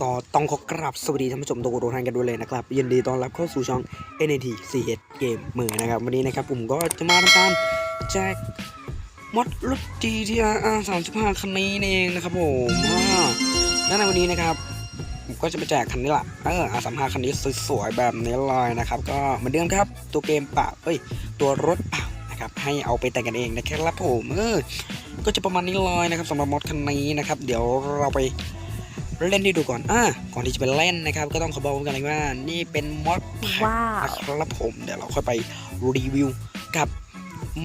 ก็ต้องขอกราบสวัสดีท่านผู้ชมทุกท่านกันด้วยเลยนะครับยินดีต้อนรับเข้าสู่ช่อง NAT CH Game มือนะครับวันนี้นะครับผมก็จะมาทำการแจกมอดรถ GTR R35 คันนี้เองนะครับผมอ่าและในวันนี้นะครับผมก็จะไปแจกคันนี้ละเออ R35 คันนี้สวยๆแบบนี้เลยนะครับก็เหมือนเดิมครับตัวเกมเปล่าเอ้ยตัวรถเปล่านะครับให้เอาไปแต่งกันเองนะครับผมเออก็จะประมาณนี้เลยนะครับสำหรับมอดคันนี้นะครับ เดี๋ยวเราไป เล่นให้ดูก่อนอ่าก่อนที่จะไปเล่นนะครับ ก็ต้องขอบอกกันเลยว่า นี่เป็นมอดแพ็คว้าวนะครับผมเดี๋ยวเราค่อยไปรีวิวกับ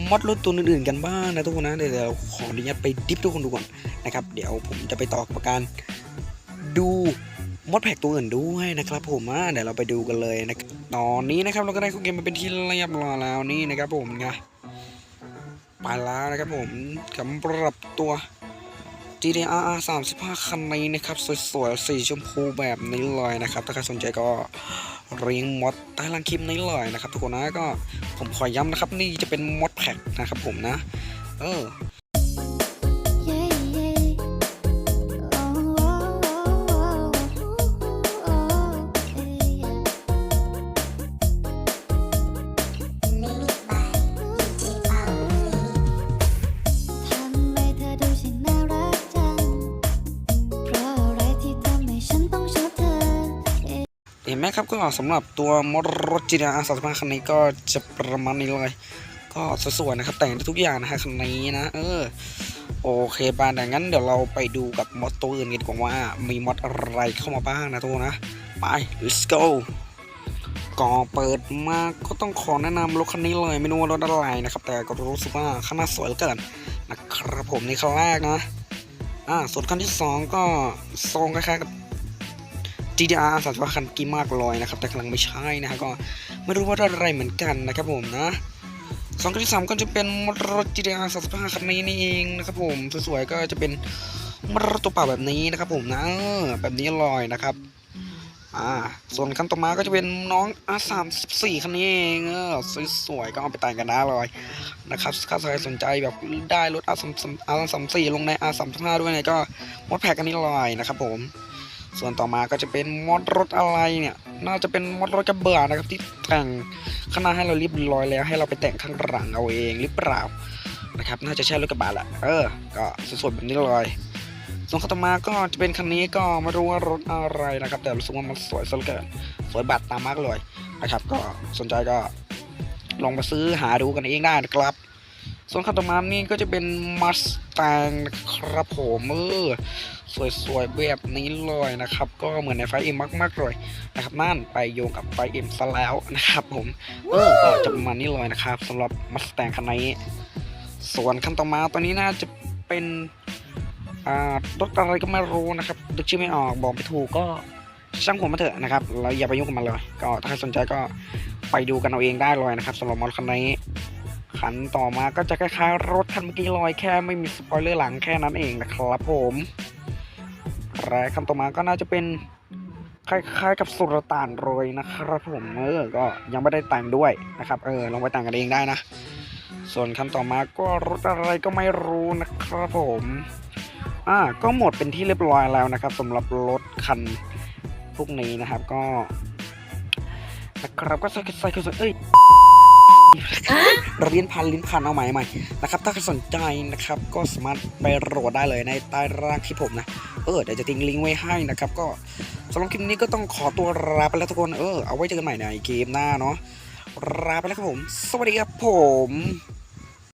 มอดรถตัวอื่นๆกันบ้างนะทุกคนนะเดี๋ยวเราขออนุญาตไปดิฟทุกคนดูก่อนนะครับ เดี๋ยวผมจะไปต่อกับการดูมอดแพ็กตัวอื่นด้วยนะครับ ผมอ่าเดี๋ยวเราไปดูกันเลยนะตอนนี้นะครับเราก็ได้เข้าเกมมาเป็นที่เรียบร้อยแล้วนี่นะครับ ผมไงไปแล้วนะครับผมสำหรับตัว GTR R 35คันนี้นะครับ สวยๆ สีชมพูแบบนี้เลยนะครับ ถ้าใครสนใจก็เรียงมดใต้ล่างคลิปนี้เลยนะครับ ทุกคนนะก็ผมขอย้ำนะครับ นี่จะเป็นมดแพ็กนะครับผมนะ เออ นไหมครับก็สำหรับตัวมอดรถ GTR 35คันนี้ก็จะประมาณนี้เลย ก็สวยๆนะครับแต่งได้ทุกอย่างนะฮะคันนี้นะเออโอเคบานดังนั้นเดี๋ยวเราไปดูกับมอดตัวอื่นกันดีกว่าว่ามีมอดอะไรเข้ามาบ้างนะทุกคนนะ ไป let's go ก่อเปิดมาก็ต้องขอแนะนำรถคันนี้เลยไม่รู้ว่ารถอะไรนะครับ แต่ก็รู้สึกว่าข้างหน้าสวยเหลือเกินนะครับผมในคันแรกนะอ่าส่วนคันที่สองก็ทรงคล้ายๆกับ GDR สามสิบคันกีมากลอยนะครับ แต่กำลังไม่ใช่นะฮะก็ไม่รู้ว่าอะไรเหมือนกันนะครับผมนะสองคันที่สามก็จะเป็นรถ GDR สามสิบห้าคันนี้นี่เองนะครับผมสวยๆก็จะเป็นรถตัวเปล่าแบบนี้นะครับผมนะแบบนี้ลอยนะครับอ่าส่วนคันต่อมาก็จะเป็นน้อง R34 คันนี้เองเออสวยๆก็เอาไปแต่งกันได้เลยนะครับถ้าใครสนใจแบบได้รถ R34 ลงใน R35 ด้วยเนี่ยก็มดแพ็กกันนี้เลยนะครับผม ส่วนต่อมาก็จะเป็นมอดรถอะไรเนี่ย น่าจะเป็นมอดรถกระเบื้อนะครับที่แต่งข้างหน้าให้เราเรียบร้อยแล้วให้เราไปแต่งข้างหลังเอาเองหรือเปล่านะครับ น่าจะใช่รถกระบะแหละเออ ก็สวยๆแบบนี้เลยส่วนต่อมาก็จะเป็นคันนี้ก็ไม่รู้ว่ารถอะไรนะครับ แต่รู้สึกว่ามันสวยซะเหลือเกินสวยบัตรตามมากเลยนะครับ ก็สนใจก็ลองมาซื้อหาดูกันเองได้นะครับ ส่วนคันต่อมานี่ก็จะเป็นมัสแตงนะครับผมเออสวยๆแบบนี้เลยนะครับ ก็เหมือนในไฟเอ็มมากๆเลยนะครับนั่นไปโยงกับไฟเอ็มซะแล้วนะครับผมเออก็จะประมาณนี้เลยนะครับสำหรับมัสแตงคันนี้ส่วนคันต่อมาตัวนี้น่าจะเป็นอ่ารถอะไรก็ไม่รู้นะครับนึกชื่อไม่ออกบอกไม่ถูกก็ช่างหัวมาเถอะนะครับเราอย่าไปยุ่งกับมันเลย ก็ถ้าใครสนใจก็ไปดูกันเอาเองได้เลยนะครับสำหรับมอเตอร์คันนี้ คันต่อมาก็จะคล้ายๆรถคันเมื่อกี้ลอยแค่ไม่มีสปอยเลอร์หลังแค่นั้นเองนะครับผมและคันต่อมาก็น่าจะเป็นคล้ายๆกับสุรต่านโรยนะครับผมเออก็ยังไม่ได้แต่งด้วยนะครับ เออลองไปแต่งกันเองได้นะ ส่วนคันต่อมาก็รถอะไรก็ไม่รู้นะครับผมอ่าก็หมดเป็นที่เรียบร้อยแล้วนะครับสำหรับรถคันพวกนี้นะครับก็นะครับก็ใส่ใส่ใส่เอ้ย เรียนพันลิ้นพันเอาใหม่ใหม่นะครับ ถ้าใครสนใจนะครับ ก็สามารถไปโหลดได้เลยในใต้ร่างคลิปผมนะ เออเดี๋ยวจะทิ้งลิงก์ไว้ให้นะครับ ก็สำหรับคลิปนี้ก็ต้องขอตัวลาไปแล้วทุกคน เออ เอาไว้เจอกันใหม่ในเกมหน้าเนาะลาไปแล้วครับผม สวัสดีครับผม